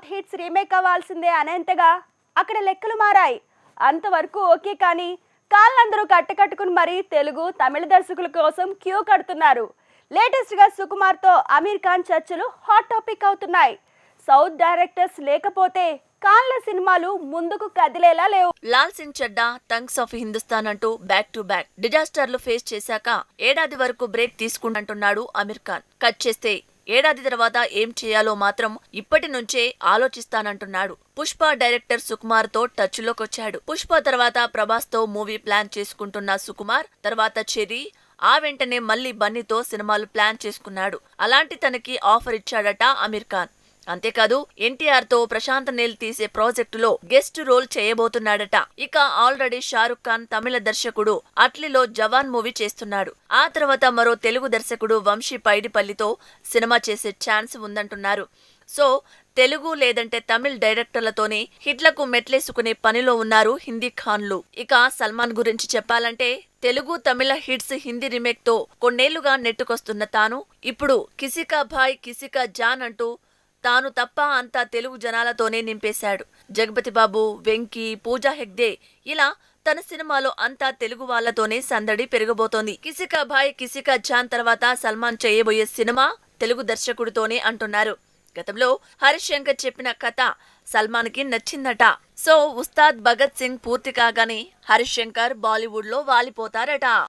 South hits remake అవ్వాల్సిందే అనేంతగా అక్కడ లెక్కలు మారాయి. అంతవరకు ఓకే కానీ కాళ్ళందరూ కట్టకట్టుకుని మరీ తెలుగు తమిళ దర్శకుల కోసం క్యూ కడుతున్నారు. లేటెస్ట్గా సుకుమార్తో అమీర్ ఖాన్ చర్చలు హాట్ టాపిక్ అవుతున్నాయి. సౌత్ డైరెక్టర్స్ లేకపోతే కాళ్ళ సినిమాలు ముందుకు కదిలేలా లేవు. లాల్ సింగ్ చెడ్డా థంగ్స్ ఆఫ్ హిందుస్థాన్ అంటూ బ్యాక్ టు బ్యాక్ డిజాస్టర్లు ఫేస్ చేశాక ఏడాది వరకు బ్రేక్ తీసుకుంటుంటున్నాడు అమీర్ ఖాన్. కట్ చేస్తే ఏడాది తర్వాత ఏం చేయాలో మాత్రం ఇప్పటి నుంచే ఆలోచిస్తానంటున్నాడు. పుష్ప డైరెక్టర్ సుకుమార్తో టచ్ లోకొచ్చాడు పుష్ప తర్వాత ప్రభాస్తో మూవీ ప్లాన్ చేసుకుంటున్న సుకుమార్ తర్వాత చెరి ఆ వెంటనే మళ్ళీ బన్నీతో సినిమాలు ప్లాన్ చేసుకున్నాడు. అలాంటి తనకి ఆఫర్ ఇచ్చాడట అమీర్ ఖాన్. అంతేకాదు ఎన్టీఆర్తో ప్రశాంత్ నీల్ తీసే ప్రాజెక్టులో గెస్ట్ రోల్ చేయబోతున్నాడట. ఇక ఆల్రెడీ షారుఖ్ ఖాన్ తమిళ దర్శకుడు అట్లీలో జవాన్ మూవీ చేస్తున్నాడు. ఆ తర్వాత మరో తెలుగు దర్శకుడు వంశీ పైడిపల్లితో సినిమా చేసే ఛాన్స్ ఉందంటున్నారు. సో తెలుగు లేదంటే తమిళ్ డైరెక్టర్లతోనే హిట్లకు మెట్లేసుకునే పనిలో ఉన్నారు హిందీ ఖాన్లు. ఇక సల్మాన్ గురించి చెప్పాలంటే తెలుగు తమిళ హిట్స్ హిందీ రీమేక్తో కొన్నేళ్ళుగా నెట్టుకొస్తున్న తాను ఇప్పుడు కిసికా భాయ్ కిసికా జాన్ అంటూ తాను తప్ప అంతా తెలుగు జనాలతోనే నింపేశాడు. జగపతి బాబు వెంకీ పూజా హెగ్డే ఇలా తన సినిమాలో అంతా తెలుగు వాళ్ళతోనే సందడి పెరగబోతోంది కిసికా భాయ్ కిసికా జాన్ తర్వాత సల్మాన్ చేయబోయే సినిమా తెలుగు దర్శకుడితోనే అంటున్నారు. గతంలో హరిశంకర్ చెప్పిన కథ సల్మాన్కి నచ్చిందట. సో ఉస్తాద్ భగత్ సింగ్ పూర్తి కాగానే హరిశంకర్ బాలీవుడ్లో వాలిపోతారట.